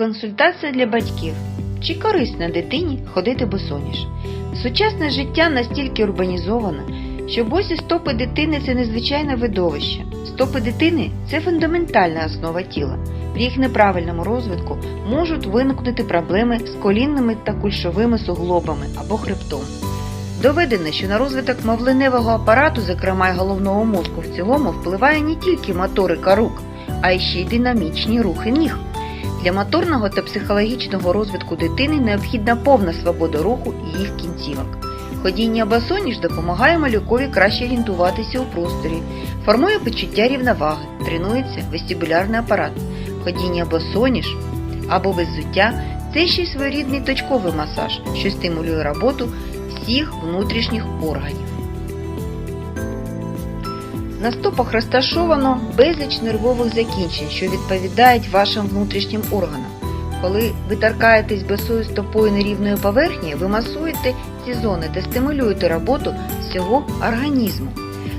Консультація для батьків. Чи корисно дитині ходити босоніж? Сучасне життя настільки урбанізоване, що босі стопи дитини це незвичайне видовище. Стопи дитини це фундаментальна основа тіла. При їх неправильному розвитку можуть виникнути проблеми з колінними та кульшовими суглобами або хребтом. Доведено, що на розвиток мовленевого апарату, зокрема й головного мозку в цілому, впливає не тільки моторика рук, а й ще й динамічні рухи ніг. Для моторного та психологічного розвитку дитини необхідна повна свобода руху і їх кінцівок. Ходіння босоніж допомагає малюкові краще орієнтуватися у просторі, формує почуття рівноваги, тренується вестибулярний апарат. Ходіння босоніж або без це ще й своєрідний точковий масаж, що стимулює роботу всіх внутрішніх органів. На стопах розташовано безліч нервових закінчень, що відповідають вашим внутрішнім органам. Коли ви торкаєтесь босою стопою нерівної поверхні, ви масуєте ці зони та стимулюєте роботу всього організму.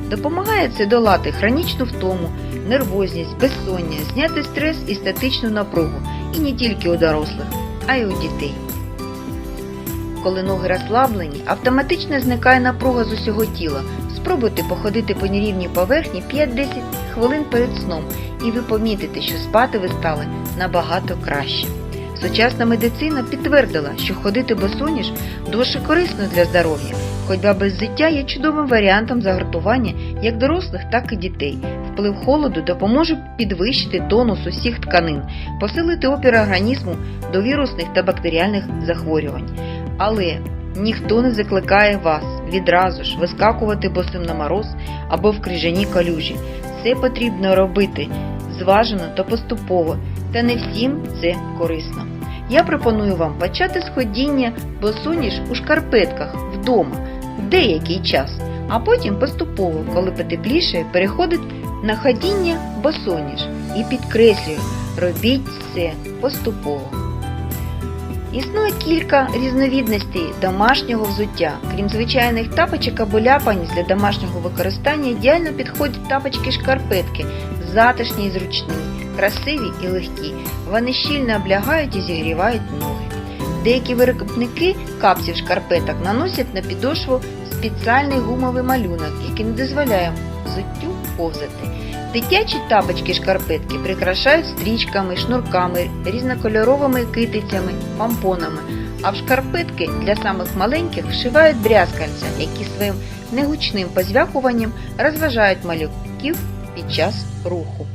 Допомагає це долати хронічну втому, нервозність, безсоння, зняти стрес і статичну напругу, і не тільки у дорослих, а й у дітей. Коли ноги розслаблені, автоматично зникає напруга з усього тіла. Спробуйте походити по нерівній поверхні 5-10 хвилин перед сном, і ви помітите, що спати ви стали набагато краще. Сучасна медицина підтвердила, що ходити босоніж дуже корисно для здоров'я. Ходьба без взуття є чудовим варіантом загартування як дорослих, так і дітей. Вплив холоду допоможе підвищити тонус усіх тканин, посилити опір організму до вірусних та бактеріальних захворювань. Але ніхто не закликає вас відразу ж вискакувати босим на мороз або в крижаній калюжі. Все потрібно робити зважено та поступово, та не всім це корисно. Я пропоную вам почати з ходіння босоніж у шкарпетках вдома деякий час, а потім поступово, коли потепліше, переходить на ходіння босоніж і підкреслюю, робіть це поступово. Існує кілька різновідностей домашнього взуття. Крім звичайних тапочок або ляпанець для домашнього використання ідеально підходять тапочки-шкарпетки, затишні і зручні, красиві і легкі. Вони щільно облягають і зігрівають ноги. Деякі виробники капців шкарпеток наносять на підошву спеціальний гумовий малюнок, який не дозволяє взуттю повзати. Дитячі тапочки шкарпетки прикрашають стрічками, шнурками, різнокольоровими китицями, помпонами, а в шкарпетки для самих маленьких вшивають брязкальця, які своїм негучним позвякуванням розважають малюків під час руху.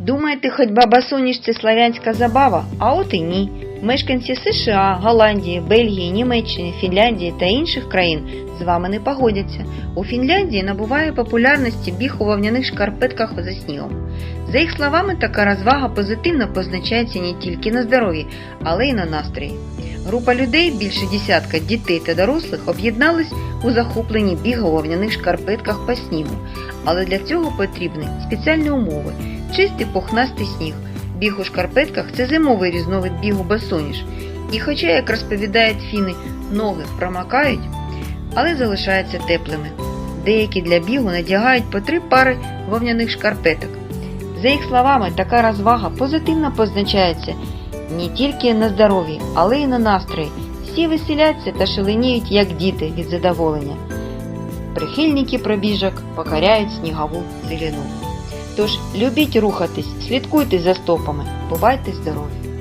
Думаєте, ходьба басоніж це славянська забава? А от і ні. Мешканці США, Голландії, Бельгії, Німеччини, Фінляндії та інших країн з вами не погодяться. У Фінляндії набуває популярності біг у вовняних шкарпетках за снігом. За їх словами, така розвага позитивно позначається не тільки на здоров'ї, але й на настрої. Група людей, більше десятка дітей та дорослих, об'єднались у захопленні бігу у вовняних шкарпетках по снігу, але для цього потрібні спеціальні умови, чистий пухнастий сніг. Біг у шкарпетках це зимовий різновид бігу босоніж. І хоча, як розповідають фіни, ноги промакають, але залишаються теплими. Деякі для бігу надягають по три пари вовняних шкарпеток. За їх словами, така розвага позитивно позначається не тільки на здоров'ї, але й на настрої. Всі веселяться та шаленіють, як діти від задоволення. Прихильники пробіжок покоряють снігову зелену. Тож любіть рухатись, слідкуйте за стопами, бувайте здорові!